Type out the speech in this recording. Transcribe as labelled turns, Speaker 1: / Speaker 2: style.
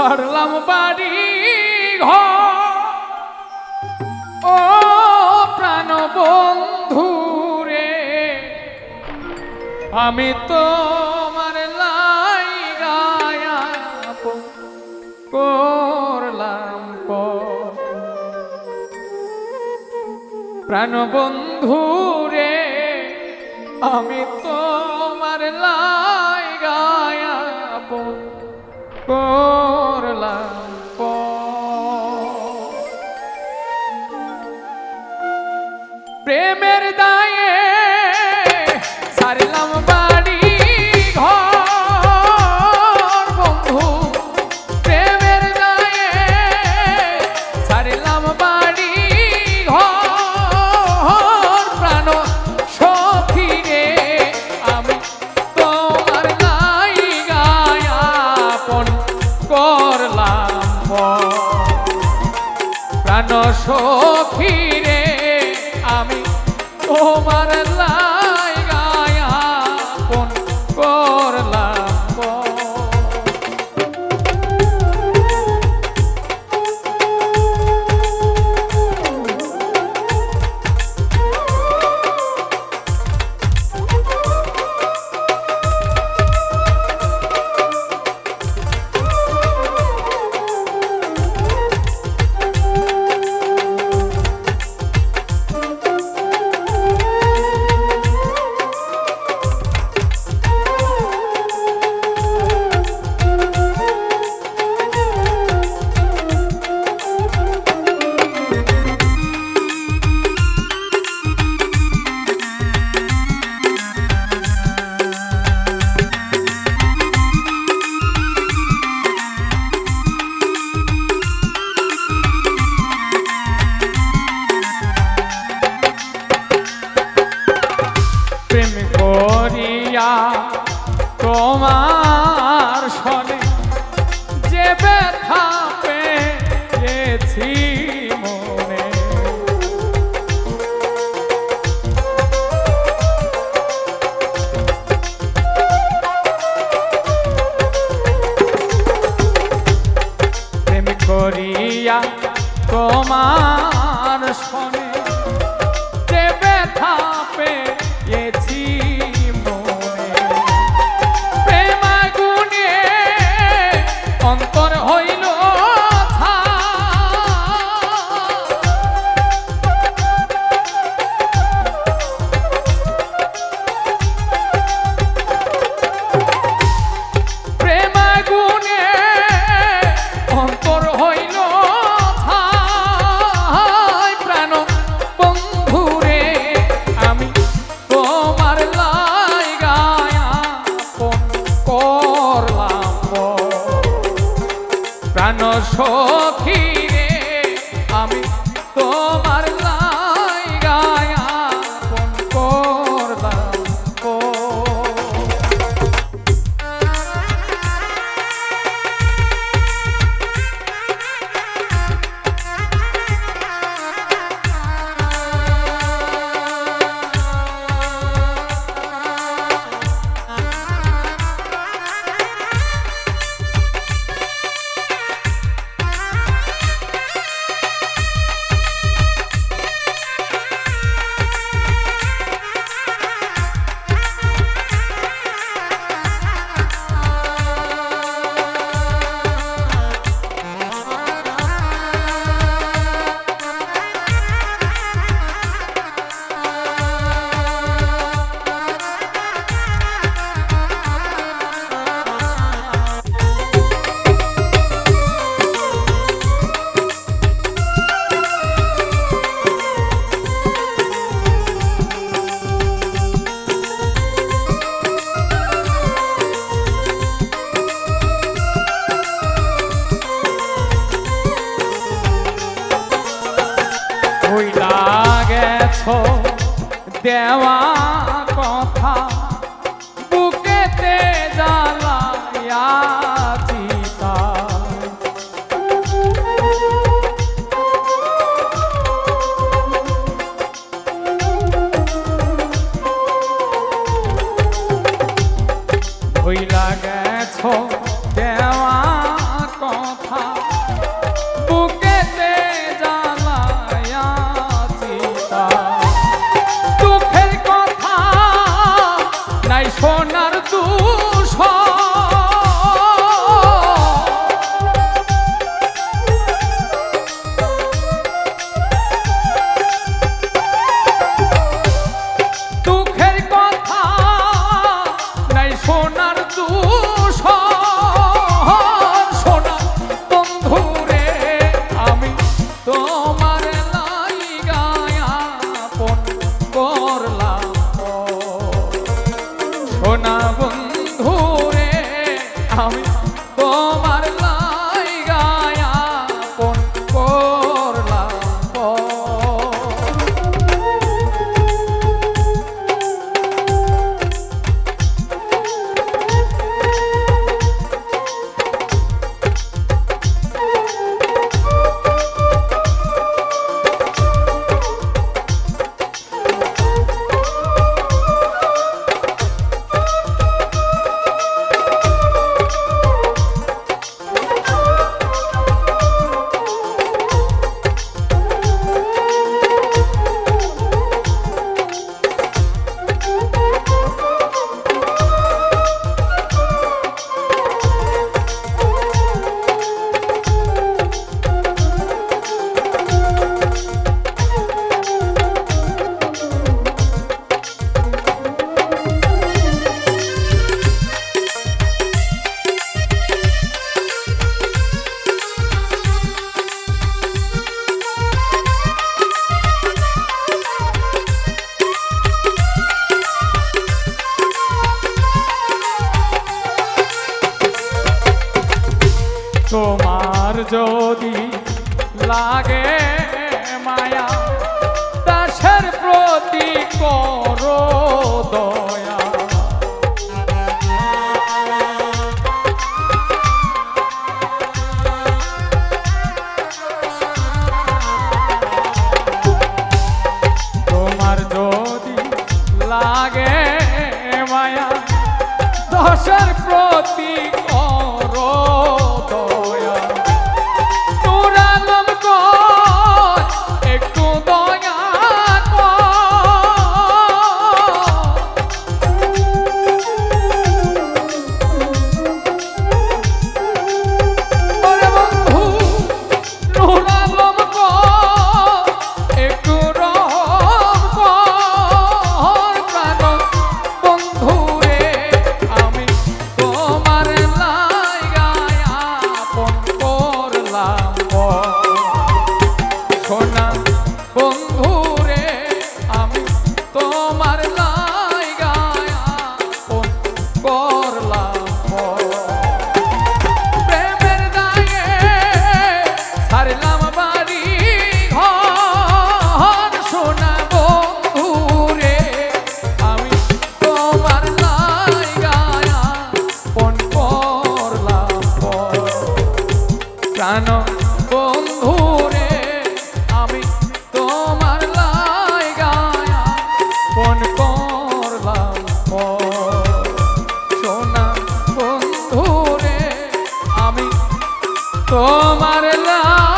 Speaker 1: ছাড়লাম বাড়ি ঘর। ও প্রাণ বন্ধু রে, আমি তোমার লাই গায়া করলাম প্রাণ বন্ধু রে, আমি তোমার লাই গায়া করলাম প্রাণ সখী করিয়া তোমার সনে যে ব্যথা পেয়েছি মনে। প্রেম করিয়া তোমার দেওয়া কথা বুকেতে জ্বালাইয়া ভুইলা গেছ দেওয়া কথা তোমার যদি লাগে মায়া দাসের প্রতি করো দয়া। তোমার যদি লাগে মায়া দশের প্রতি তোমার লা